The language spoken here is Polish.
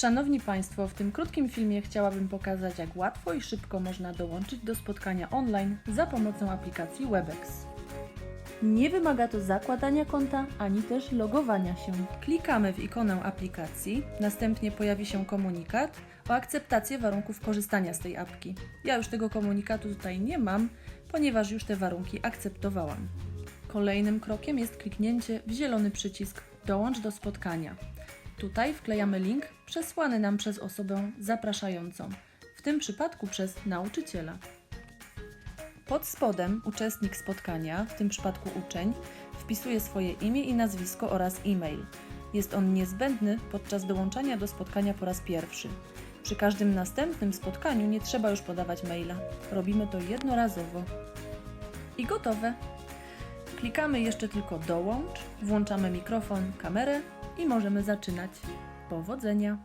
Szanowni Państwo, w tym krótkim filmie chciałabym pokazać, jak łatwo i szybko można dołączyć do spotkania online za pomocą aplikacji Webex. Nie wymaga to zakładania konta ani też logowania się. Klikamy w ikonę aplikacji, następnie pojawi się komunikat o akceptację warunków korzystania z tej apki. Ja już tego komunikatu tutaj nie mam, ponieważ już te warunki akceptowałam. Kolejnym krokiem jest kliknięcie w zielony przycisk Dołącz do spotkania. Tutaj wklejamy link przesłany nam przez osobę zapraszającą, w tym przypadku przez nauczyciela. Pod spodem uczestnik spotkania, w tym przypadku uczeń, wpisuje swoje imię i nazwisko oraz e-mail. Jest on niezbędny podczas dołączania do spotkania po raz pierwszy. Przy każdym następnym spotkaniu nie trzeba już podawać maila. Robimy to jednorazowo. I gotowe. Klikamy jeszcze tylko dołącz, włączamy mikrofon, kamerę i możemy zaczynać. Powodzenia!